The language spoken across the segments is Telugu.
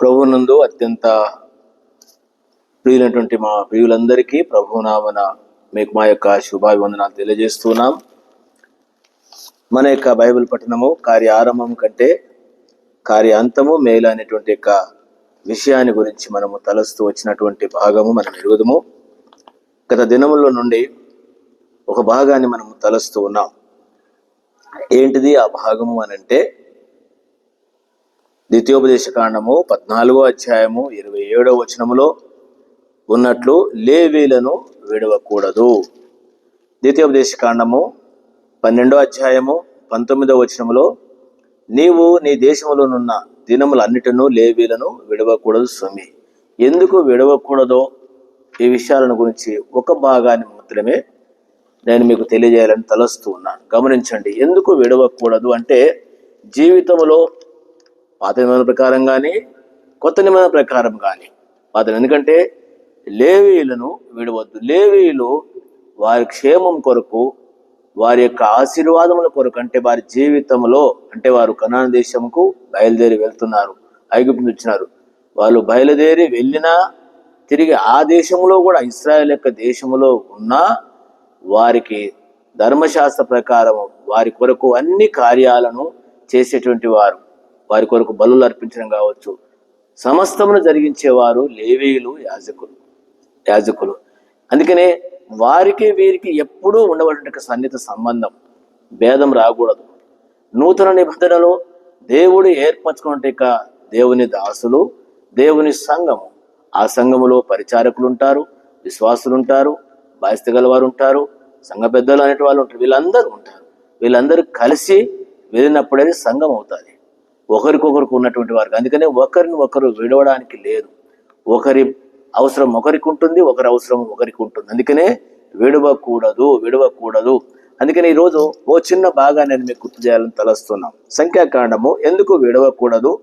ప్రభునందు అత్యంత ప్రియులైనటువంటి మా ప్రియులందరికీ ప్రభునామన మీకు మా యొక్క శుభాభివందనాలు తెలియజేస్తున్నాం. మన యొక్క బైబిల్ పఠనము కార్య ఆరంభం కంటే కార్య అంతము మేలు అనేటువంటి యొక్క విషయాన్ని గురించి మనము తలస్తూ వచ్చినటువంటి భాగము మనం ఎరుగుదము గత దినముల నుండి ఒక భాగాన్ని మనము తలస్తూ ఉన్నాం. ఏంటిది ఆ భాగము అని అంటే ద్వితీయోపదేశ కాండము పద్నాలుగో అధ్యాయము ఇరవై ఏడవ వచనములో ఉన్నట్లు లేవీలను విడవకూడదు. ద్వితీయోపదేశ కాండము పన్నెండో అధ్యాయము పంతొమ్మిదవ వచనములో నీవు నీ దేశములోనున్న దినములన్నిటిను లేవీలను విడవకూడదు స్వామి. ఎందుకు విడవకూడదో ఈ విషయాలను గురించి ఒక భాగాన్ని మాత్రమే నేను మీకు తెలియజేయాలని తలస్తూ ఉన్నాను. గమనించండి ఎందుకు విడవకూడదు అంటే జీవితంలో పాత నిబంధన ప్రకారం కానీ కొత్త నిబంధన ప్రకారం కానీ పాత ఎందుకంటే లేవీలను విడవద్దు. లేవీలు వారి క్షేమం కొరకు వారి యొక్క ఆశీర్వాదముల కొరకు అంటే వారి జీవితంలో అంటే వారు కనాన దేశంకు బయలుదేరి వెళ్తున్నారు ఐగుప్తు వచ్చినారు. వాళ్ళు బయలుదేరి వెళ్ళినా తిరిగి ఆ దేశంలో కూడా ఇస్రాయల్ యొక్క దేశంలో ఉన్నా వారికి ధర్మశాస్త్ర ప్రకారం వారి కొరకు అన్ని కార్యాలను చేసేటువంటి వారు. వారి కొరకు బలులు అర్పించడం కావచ్చు. సమస్తమును జరిగించేవారు లేవేయులు యాజకులు యాజకులు. అందుకనే వారికి వీరికి ఎప్పుడూ ఉండవలసిన సన్నిహిత సంబంధం భేదం రాకూడదు. నూతన నిబంధనలో దేవుడు ఏర్పరచుకున్నట్టు దేవుని దాసులు దేవుని సంఘము. ఆ సంఘములో పరిచారకులు ఉంటారు విశ్వాసులు ఉంటారు బాధ్యత గల వారు ఉంటారు సంఘ పెద్దలు అనేటి వాళ్ళు ఉంటారు వీళ్ళందరూ ఉంటారు. వీళ్ళందరూ కలిసి వెళ్ళినప్పుడే సంఘం అవుతుంది. ఒకరికొకరికి ఉన్నటువంటి వారికి అందుకనే ఒకరిని ఒకరు విడవడానికి లేదు. ఒకరి అవసరం ఒకరికి ఉంటుంది ఒకరి అవసరం ఒకరికి ఉంటుంది అందుకనే విడవకూడదు విడవకూడదు. అందుకని ఈరోజు ఓ చిన్న భాగాన్ని నేను మీకు గుర్తు చేయాలని తలస్తున్నాం. సంఖ్యాకాండము ఎందుకు విడవకూడదు?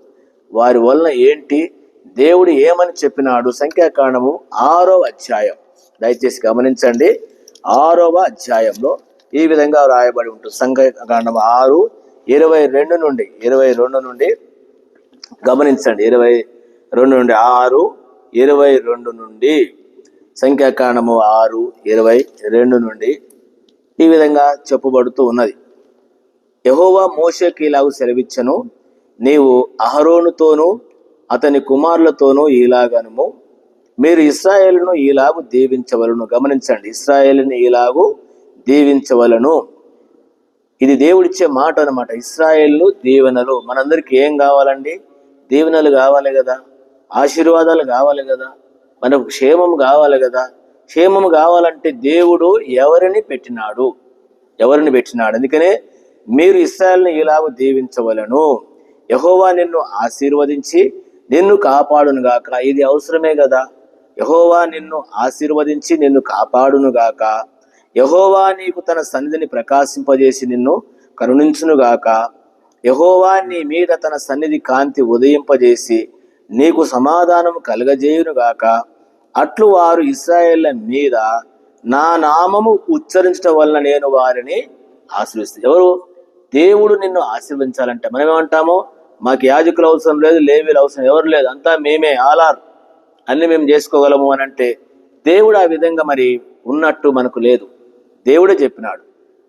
వారి వలన ఏంటి? దేవుడు ఏమని చెప్పినాడు? సంఖ్యాకాండము ఆరో అధ్యాయం. దయచేసి గమనించండి. ఆరవ అధ్యాయంలో ఈ విధంగా రాయబడి ఉంటుంది. సంఖ్యాకాండం ఆరు ఇరవై రెండు నుండి ఇరవై రెండు నుండి గమనించండి. ఇరవై రెండు నుండి ఆరు ఇరవై రెండు నుండి సంఖ్యాకాండము ఆరు ఇరవై రెండు నుండి ఈ విధంగా చెప్పబడుతూ ఉన్నది. యహోవా మోషకి ఇలాగ సెలవిచ్చను నీవు అహరోనుతోనూ అతని కుమారులతోనూ ఇలాగనుము మీరు ఇస్రాయేల్ను ఇలాగు దీవించవలను. గమనించండి ఇస్రాయేల్ని ఇలాగు దీవించవలను. ఇది దేవుడిచ్చే మాట అనమాట ఇస్రాయేళ్ళు దీవెనలు. మనందరికి ఏం కావాలండి? దీవెనలు కావాలి కదా. ఆశీర్వాదాలు కావాలి కదా. మనకు క్షేమం కావాలి కదా. క్షేమం కావాలంటే దేవుడు ఎవరిని పెట్టినాడు? ఎవరిని పెట్టినాడు? అందుకనే మీరు ఇస్రాయల్ని ఇలాగ దీవించవలను. యహోవా నిన్ను ఆశీర్వదించి నిన్ను కాపాడును గాక. ఇది అవసరమే కదా. యహోవా నిన్ను ఆశీర్వదించి నిన్ను కాపాడును గాక. యహోవా నీకు తన సన్నిధిని ప్రకాశింపజేసి నిన్ను కరుణించునుగాక. యహోవా నీ మీద తన సన్నిధి కాంతి ఉదయింపజేసి నీకు సమాధానం కలగజేయునుగాక. అట్లు వారు ఇస్రాయేళ్ళ మీద నా నామము ఉచ్చరించడం వలన నేను వారిని ఆశ్రయిస్తాను ఎవరు? దేవుడు నిన్ను ఆశీర్వించాలంటే మనం ఏమంటాము మాకు యాజకులు అవసరం లేదు లేవీలు అవసరం ఎవరు లేదు. అంతా మేమే ఆలార్ అన్ని మేము చేసుకోగలము అని అంటే దేవుడు ఆ విధంగా మరి ఉన్నట్టు మనకు లేదు. దేవుడే చెప్పినాడు.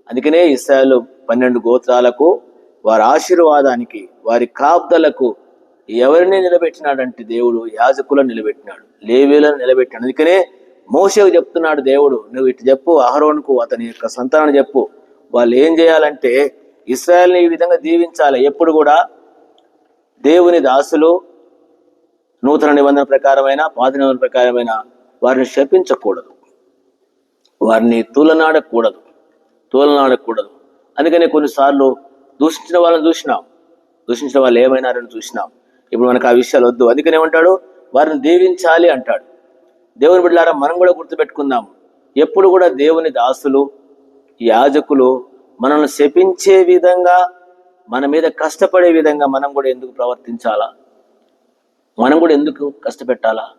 అందుకనే ఇస్రాయలు పన్నెండు గోత్రాలకు వారి ఆశీర్వాదానికి వారి కాపుదలకు ఎవరిని నిలబెట్టినాడంటే దేవుడు? యాజకులను నిలబెట్టినాడు లేవీలను నిలబెట్టినాడు అందుకనే మోసకు చెప్తున్నాడు దేవుడు నువ్వు ఇటు చెప్పు అహరోన్కు అతని యొక్క సంతానం చెప్పు. వాళ్ళు ఏం చేయాలంటే ఇస్రాయల్ని ఈ విధంగా దీవించాలి. ఎప్పుడు కూడా దేవుని దాసులు నూతన నిబంధన ప్రకారమైన పాత నిబంధన ప్రకారమైన వారిని శపించకూడదు. వారిని తూలనాడకూడదు. తూలనాడకూడదు. అందుకనే కొన్నిసార్లు దూషించిన వాళ్ళని చూసినాం దూషించిన వాళ్ళు ఏమైనారని చూసినాం. ఇప్పుడు మనకు ఆ విషయాలు వద్దు. అందుకనే ఉంటాడు వారిని దీవించాలి అంటాడు. దేవుని బిడ్డలారా మనం కూడా గుర్తుపెట్టుకుందాం. ఎప్పుడు కూడా దేవుని దాసులు యాజకులు మనల్ని శపించే విధంగా మన మీద కష్టపడే విధంగా మనం కూడా ఎందుకు ప్రవర్తించాలా? మనం కూడా ఎందుకు కష్టపెట్టాలా?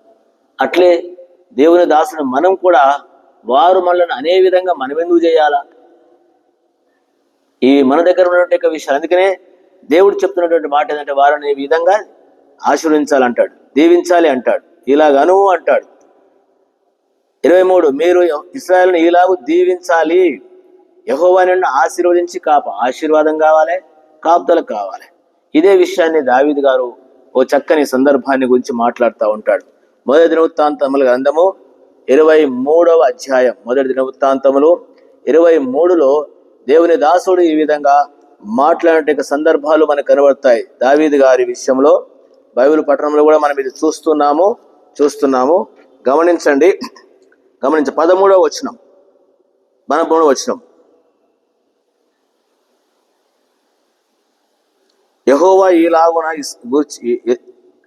అట్లే దేవుని దాసుని మనం కూడా వారు మనల్ని అనే విధంగా మనమెందుకు చేయాలా? ఈ మన దగ్గర ఉన్నటువంటి యొక్క విషయాలు. అందుకనే దేవుడు చెప్తున్నటువంటి మాట ఏంటంటే వారిని ఈ విధంగా ఆశీర్వించాలంటాడు దీవించాలి అంటాడు ఇలాగను అంటాడు. ఇరవై మూడు మీరు ఇస్రాయల్ని ఇలాగూ దీవించాలి. యహోవా నిన్ను ఆశీర్వదించి కాప ఆశీర్వాదం కావాలి కాపుదలు కావాలి. ఇదే విషయాన్ని దావీద్ గారు ఓ చక్కని సందర్భాన్ని గురించి మాట్లాడుతూ ఉంటాడు. మొదటి దినవృత్తాంతముల గ్రంథము ఇరవై మూడవ అధ్యాయం మొదటి దినవృత్తాంతములు. ఇరవై మూడులో దేవుని దాసుడు ఈ విధంగా మాట్లాడే సందర్భాలు మనకు కనబడతాయి. దావీది గారి విషయంలో బైబిల్ పట్టణంలో కూడా మనం ఇది చూస్తున్నాము చూస్తున్నాము. గమనించండి. గమనించ పదమూడవ వచనం. పదమూడవ వచనం. యహోవా ఈలాగున గూర్చి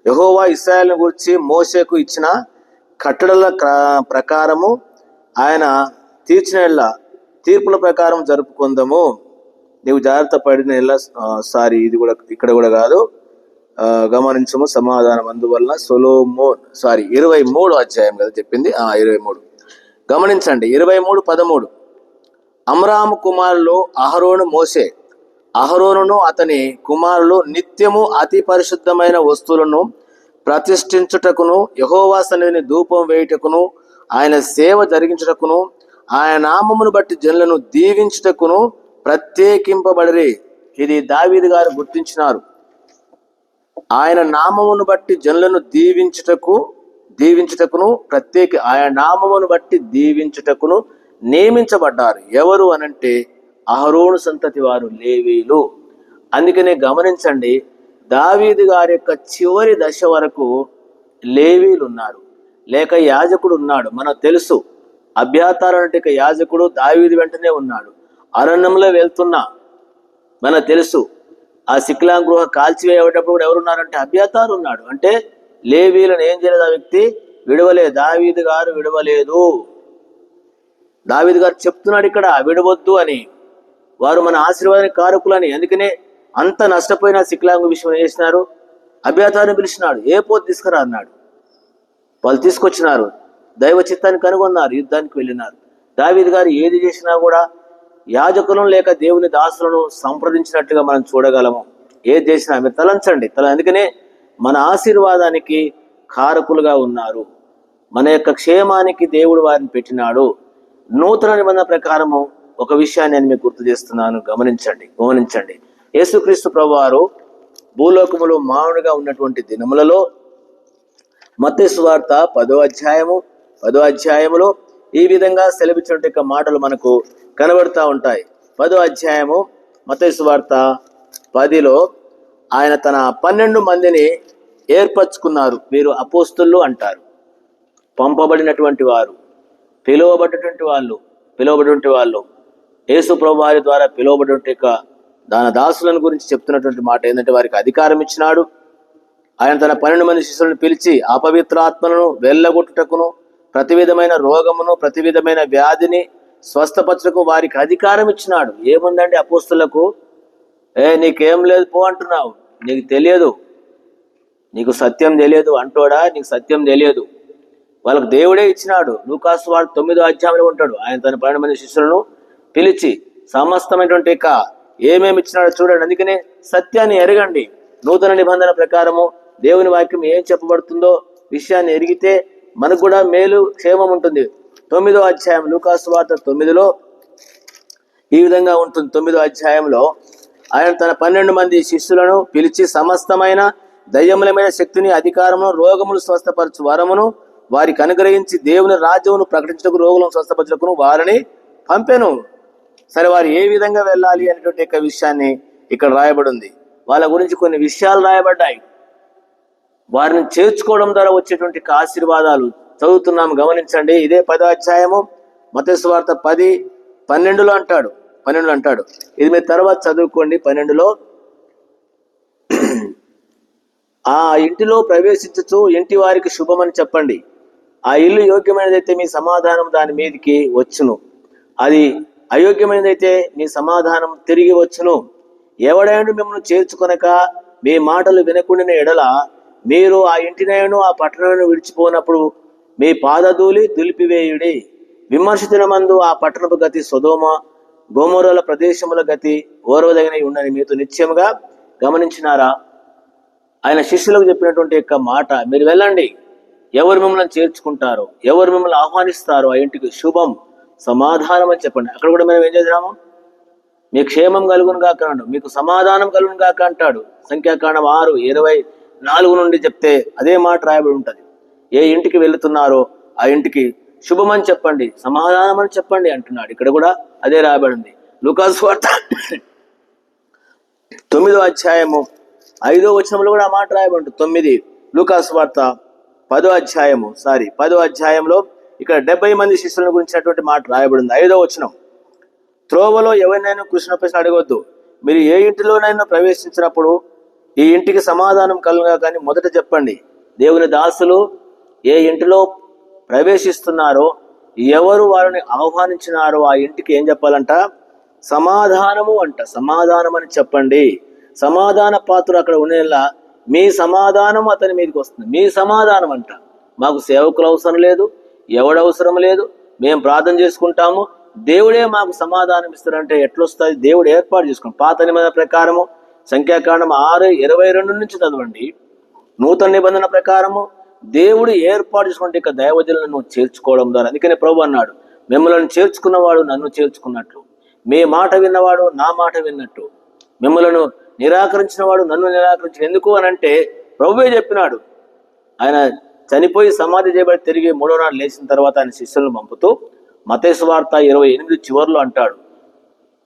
యహోవా ఇస్రాయల్ని గురించి మోషేకు ఇచ్చిన కట్టడల ప్రకారము ఆయన తీర్చిన తీర్పుల ప్రకారం జరుపుకుందాము. నీవు జాగ్రత్త పడిన ఎల్ల సారీ ఇది కూడా ఇక్కడ కూడా కాదు. గమనించము సమాధానం అందువల్ల సొలోమో సారీ ఇరవై మూడు అధ్యాయం కదా చెప్పింది? ఆ ఇరవై మూడు. గమనించండి ఇరవై మూడు పదమూడు. అమరాము కుమారులు అహరోను మోసే. అహరోనును అతని కుమారులు నిత్యము అతి పరిశుద్ధమైన వస్తువులను ప్రతిష్ఠించుటకును యహోవా ధూపం వేయుటకును ఆయన సేవ జరిగించుటకును ఆయన నామమును బట్టి జనులను దీవించుటకును ప్రత్యేకింపబడిరి. ఇది దావీది గారు గుర్తించినారు. ఆయన నామమును బట్టి జనులను దీవించుటకు దీవించుటకును ప్రత్యేక ఆయన నామమును బట్టి దీవించుటకును నియమించబడ్డారు. ఎవరు అనంటే అహరోను సంతతి వారు లేవీలు అందుకనే గమనించండి దావీదు గారి యొక్క చివరి దశ వరకు లేవీలు ఉన్నారు లేక యాజకుడు ఉన్నాడు. మనకు తెలుసు. అభ్యాతారు అంటే ఇక యాజకుడు దావీదు వెంటనే ఉన్నాడు. అరణ్యంలో వెళ్తున్నా మనకు తెలుసు. ఆ శిక్లాం గృహ కాల్చివేయటప్పుడు కూడా ఎవరున్నారంటే అభ్యతారు ఉన్నాడు. అంటే లేవీలను ఏం చేయలేదు ఆ వ్యక్తి? విడవలేదు దావీదు గారు విడవలేదు. దావీదు గారు చెప్తున్నాడు ఇక్కడ విడవద్దు అని. వారు మన ఆశీర్వాదానికి కారకులని అందుకనే అంత నష్టపోయిన శిక్లాంగు విషయం ఏం చేసినారు అభ్యతాన్ని పిలిచినాడు. ఏ పోతు తీసుకురా అన్నాడు. వాళ్ళు తీసుకొచ్చినారు. దైవ చిత్తాన్ని కనుగొన్నారు. యుద్ధానికి వెళ్ళినారు. దావీద్ గారు ఏది చేసినా కూడా యాజకులను లేక దేవుని దాసులను సంప్రదించినట్టుగా మనం చూడగలము. ఏది చేసినా మీరు తలంచండి. తల అందుకనే మన ఆశీర్వాదానికి కారకులుగా ఉన్నారు. మన యొక్క క్షేమానికి దేవుడు వారిని పెట్టినాడు. నూతన నిబంధన ప్రకారము ఒక విషయాన్ని నేను మీకు గుర్తు చేస్తున్నాను. గమనించండి. గమనించండి. యేసుక్రీస్తు ప్రభువారు భూలోకములో మానవుడిగా ఉన్నటువంటి దినములలో మత్తయి వార్త పదో అధ్యాయము పదో అధ్యాయములో ఈ విధంగా సెలవిచ్చినట్టు యొక్క మాటలు మనకు కనబడుతూ ఉంటాయి. పదో అధ్యాయము మతేశ్వార్త వార్త పదిలో ఆయన తన పన్నెండు మందిని ఏర్పరచుకున్నారు. వీరు అపోస్తులు అంటారు. పంపబడినటువంటి వారు పిలువబడినటువంటి వాళ్ళు పిలువబడినటువంటి వాళ్ళు యేసు ప్రభు వారి ద్వారా పిలువబడినటువంటి దాన దాసులను గురించి చెప్తున్నటువంటి మాట ఏంటంటే వారికి అధికారం ఇచ్చినాడు. ఆయన తన పన్నెండు మంది శిష్యులను పిలిచి అపవిత్రాత్మలను వెళ్ళగొట్టుటకును ప్రతి విధమైన రోగమును ప్రతి విధమైన వ్యాధిని స్వస్థపరచుటకు వారికి అధికారం ఇచ్చినాడు. ఏముందండి అపోస్తులకు? ఏ నీకేం లేదు పో అంటున్నావు. నీకు తెలియదు. నీకు సత్యం తెలియదు అంటోడా? నీకు సత్యం తెలియదు. వాళ్ళకు దేవుడే ఇచ్చినాడు. లూకాసు వాడు తొమ్మిదో అధ్యాయంలో ఉంటాడు. ఆయన తన పన్నెండు మంది శిష్యులను పిలిచి సమస్తమైనటువంటి ఏమేమి ఇచ్చినాడో చూడండి. అందుకనే సత్యాన్ని ఎరగండి. నూతన నిబంధన ప్రకారము దేవుని వాక్యం ఏం చెప్పబడుతుందో విషయాన్ని ఎరిగితే మనకు కూడా మేలు క్షేమం ఉంటుంది. తొమ్మిదో అధ్యాయం లూకాసు వార్త తొమ్మిదిలో ఈ విధంగా ఉంటుంది. తొమ్మిదో అధ్యాయంలో ఆయన తన పన్నెండు మంది శిష్యులను పిలిచి సమస్తమైన దయ్యములమైన శక్తిని అధికారమును రోగములు స్వస్థపరచు వరమును వారికి అనుగ్రహించి దేవుని రాజ్యమును ప్రకటించటకు రోగులను స్వస్థపరచకును వారిని పంపెను. సరే వారు ఏ విధంగా వెళ్ళాలి అనేటువంటి యొక్క విషయాన్ని ఇక్కడ రాయబడి ఉంది వాళ్ళ గురించి కొన్ని విషయాలు రాయబడ్డాయి. వారిని చేర్చుకోవడం ద్వారా వచ్చేటువంటి ఆశీర్వాదాలు చదువుతున్నాము గమనించండి ఇదే పదో అధ్యాయము మతస్వార్త పది పన్నెండులో అంటాడు. పన్నెండులో అంటాడు. ఇది మీరు తర్వాత చదువుకోండి. పన్నెండులో ఆ ఇంటిలో ప్రవేశించచ్చు ఇంటి వారికి శుభమని చెప్పండి. ఆ ఇల్లు యోగ్యమైనదైతే మీ సమాధానం దాని మీదకి వచ్చును. అది అయోగ్యమైనదైతే మీ సమాధానం తిరిగి వచ్చును. ఎవడైనా మిమ్మల్ని చేర్చుకొనక మీ మాటలు వినకుండిన ఎడల మీరు ఆ ఇంటినైను ఆ పట్టణాన్ని విడిచిపోనప్పుడు మీ పాదధూలి దులిపివేయుడి. విమర్శించిన మందు ఆ పట్టణపు గతి సుధోమ గోమూరల ప్రదేశముల గతి ఓర్వదగిన ఉండని మీతో నిత్యముగా గమనించినారా? ఆయన శిష్యులకు చెప్పినటువంటి యొక్క మాట మీరు వెళ్ళండి. ఎవరు మిమ్మల్ని చేర్చుకుంటారు ఎవరు మిమ్మల్ని ఆహ్వానిస్తారు ఆ ఇంటికి శుభం. సమాధానం అని చెప్పండి. అక్కడ కూడా మనం ఏం చేద్దాము? మీ క్షేమం కలుగును కాక మీకు సమాధానం కలుగును కాక అంటాడు. సంఖ్యాకాండం ఆరు ఇరవై నాలుగు నుండి చెప్తే అదే మాట రాయబడి ఉంటుంది. ఏ ఇంటికి వెళుతున్నారో ఆ ఇంటికి శుభమని చెప్పండి సమాధానం అని చెప్పండి అంటున్నాడు. ఇక్కడ కూడా అదే రాయబడి ఉంది. వార్త తొమ్మిదో అధ్యాయము ఐదో వచనంలో కూడా ఆ మాట రాయబడి తొమ్మిది లుకాస్ వార్త పదో అధ్యాయము సారీ పదో అధ్యాయంలో ఇక్కడ డెబ్బై మంది శిష్యులను గురించినటువంటి మాట రాయబడింది. ఐదో వచనం. త్రోవలో ఎవరినైనా కృష్ణ ప్రశ్న అడగవద్దు మీరు ఏ ఇంటిలోనైనా ప్రవేశించినప్పుడు ఈ ఇంటికి సమాధానం కలుగా కానీ మొదట చెప్పండి. దేవుని దాసులు ఏ ఇంటిలో ప్రవేశిస్తున్నారో ఎవరు వారిని ఆహ్వానించినారో ఆ ఇంటికి ఏం చెప్పాలంట? సమాధానము అంట. సమాధానం అని చెప్పండి. సమాధాన పాత్ర అక్కడ ఉండేలా మీ సమాధానం అతని మీదకి వస్తుంది. మీ సమాధానం అంట. మాకు సేవకులు అవసరం లేదు. ఎవడవసరం లేదు. మేము ప్రార్థన చేసుకుంటాము. దేవుడే మాకు సమాధానం ఇస్తారంటే ఎట్లొస్తుంది? దేవుడు ఏర్పాటు చేసుకుని పాత నిబంధన ప్రకారము సంఖ్యాకాండం ఆరు ఇరవై రెండు నుంచి చదవండి. నూతన నిబంధన ప్రకారము దేవుడు ఏర్పాటు చేసుకుంటే ఇక దైవజనులను చేర్చుకోవడం ద్వారా. అందుకనే ప్రభు అన్నాడు మిమ్మల్ని చేర్చుకున్నవాడు నన్ను చేర్చుకున్నట్లు. మీ మాట విన్నవాడు నా మాట విన్నట్టు. మిమ్మలను నిరాకరించిన వాడు నన్ను నిరాకరించిన ఎందుకు అని అంటే ప్రభువే చెప్పినాడు. ఆయన చనిపోయి సమాధి చేయబడి తిరిగి మూడో నాడు లేచిన తర్వాత ఆయన శిష్యులను పంపుతూ మతేసు వార్త ఇరవై ఎనిమిది చివరిలో అంటాడు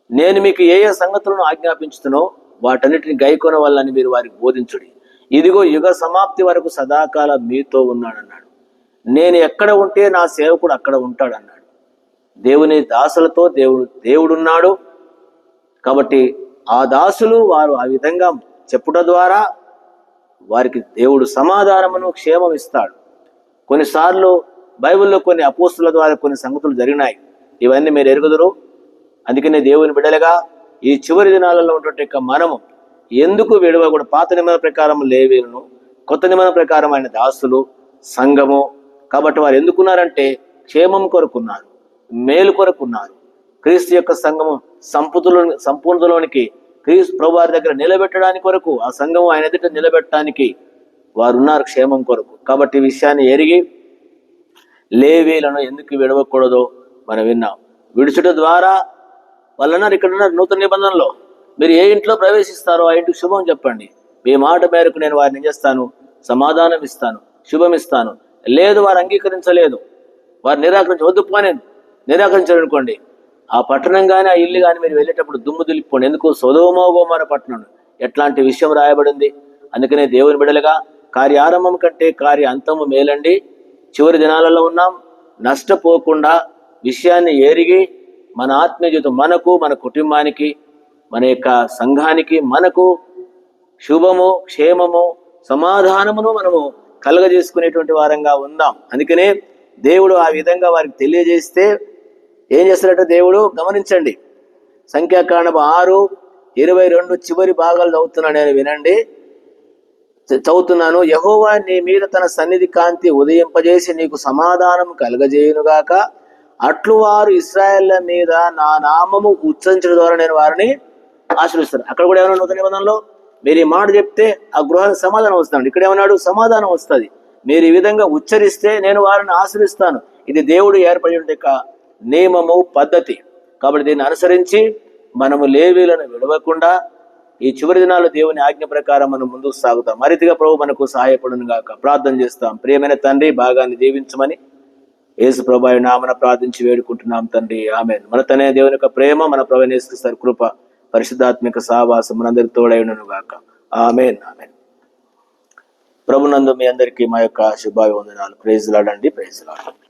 నేను మీకు ఏ ఏ సంగతులను ఆజ్ఞాపించుతునో వాటన్నిటిని గైకొన వల్లని మీరు వారికి బోధించుడి. ఇదిగో యుగ సమాప్తి వరకు సదాకాలం మీతో ఉన్నాడన్నాడు నేను ఎక్కడ ఉంటే నా సేవకుడు అక్కడ ఉంటాడన్నాడు. దేవుని దాసులతో దేవుడు దేవుడున్నాడు. కాబట్టి ఆ దాసులు వారు ఆ విధంగా చెప్పుట ద్వారా వారికి దేవుడు సమాధానమును క్షేమం ఇస్తాడు కొన్నిసార్లు బైబిల్లో కొన్ని అపోస్తుల ద్వారా కొన్ని సంగతులు జరిగినాయి. ఇవన్నీ మీరు ఎరుగుదరు. అందుకనే దేవుని బిడలుగా ఈ చివరి దినాలలో ఉన్నటువంటి యొక్క మనము ఎందుకు విడవ కూడా పాత నిబంధన ప్రకారం లేవీలను కొత్త నిబంధన ప్రకారం ఆయన దాసులు సంఘము కాబట్టి వారు ఎందుకున్నారంటే క్షేమం కొరకున్నారు మేలు కొరకున్నారు క్రీస్తు యొక్క సంఘము సంపుతులో సంపూర్ణలోనికి క్రీస్తు ప్రభువారి దగ్గర నిలబెట్టడానికి కొరకు ఆ సంఘం ఆయన ఎదుట నిలబెట్టడానికి వారు ఉన్నారు క్షేమం కొరకు. కాబట్టి విషయాన్ని ఎరిగి లేవీలను ఎందుకు విడవకూడదో మనం విన్నాం. విడుచుట ద్వారా వాళ్ళన్నారు ఇక్కడ ఉన్నారు నూతన నిబంధనలో. మీరు ఏ ఇంట్లో ప్రవేశిస్తారో ఆ ఇంటికి శుభం చెప్పండి. మీ మాట మేరకు నేను వారిని చేస్తాను? సమాధానం ఇస్తాను శుభం ఇస్తాను. లేదు వారు అంగీకరించలేదు. వారు నిరాకరించి వద్దు పోనే నిరాకరించారనుకోండి ఆ పట్టణం కానీ ఆ ఇల్లు కానీ మీరు వెళ్ళేటప్పుడు దుమ్ము దులిపోండి ఎందుకు? సొదోమోగోమార పట్టణం. ఎట్లాంటి విషయం రాయబడింది? అందుకనే దేవుని బిడలుగా కార్యారంభం కంటే కార్య అంతము మేలండి. చివరి దినాలలో ఉన్నాం. నష్టపోకుండా విషయాన్ని ఎరిగి మన ఆత్మీయ జీవితం మనకు మన కుటుంబానికి మన యొక్క సంఘానికి మనకు శుభము క్షేమము సమాధానమును మనము కలగజేసుకునేటువంటి వారంగా ఉందాం అందుకనే దేవుడు ఆ విధంగా వారికి తెలియజేస్తే ఏం చేస్తాడంటే దేవుడు గమనించండి. సంఖ్యాకాండం ఆరు ఇరవై రెండు చివరి భాగాలు చదువుతున్నాను నేను వినండి. చదువుతున్నాను యహోవా నీ మీద తన సన్నిధి కాంతి ఉదయింపజేసి నీకు సమాధానం కలగజేయునుగాక. అట్లు వారు ఇస్రాయేళ్ళ మీద నా నామము ఉచ్చరించడం ద్వారా నేను వారిని ఆశ్రయిస్తాను అక్కడ కూడా ఏమన్నా నూతన నిబంధనలో? మీరు ఈ మాట చెప్తే ఆ గృహానికి సమాధానం వస్తాను ఇక్కడ ఏమన్నాడు? సమాధానం వస్తుంది. మీరు ఈ విధంగా ఉచ్చరిస్తే నేను వారిని ఆశ్రయిస్తాను ఇది దేవుడు ఏర్పడి యొక్క నియమము పద్ధతి. కాబట్టి దీన్ని అనుసరించి మనము లేవీలను విడవకుండా ఈ చివరి దినాల్లో దేవుని ఆజ్ఞ ప్రకారం మనం ముందుకు సాగుతాం. మరితిగా ప్రభు మనకు సహాయపడును గాక. ప్రార్థన చేస్తాం. ప్రియమైన తండ్రి భాగాన్ని దీవించమని యేసు ప్రభు నామన ప్రార్థించి వేడుకుంటున్నాం తండ్రి. ఆమె మన తనే దేవుని యొక్క ప్రేమ మన ప్రవణేశ్వరి కృప పరిశుద్ధాత్మిక సహవాసం మనందరి తోడైనను గాక. ఆమెన్. ఆమెన్. ప్రభునందు మీ అందరికీ మా యొక్క శుభాభివందనాలు. ప్రైజ్ లాడండి. ప్రేజ్లాడండి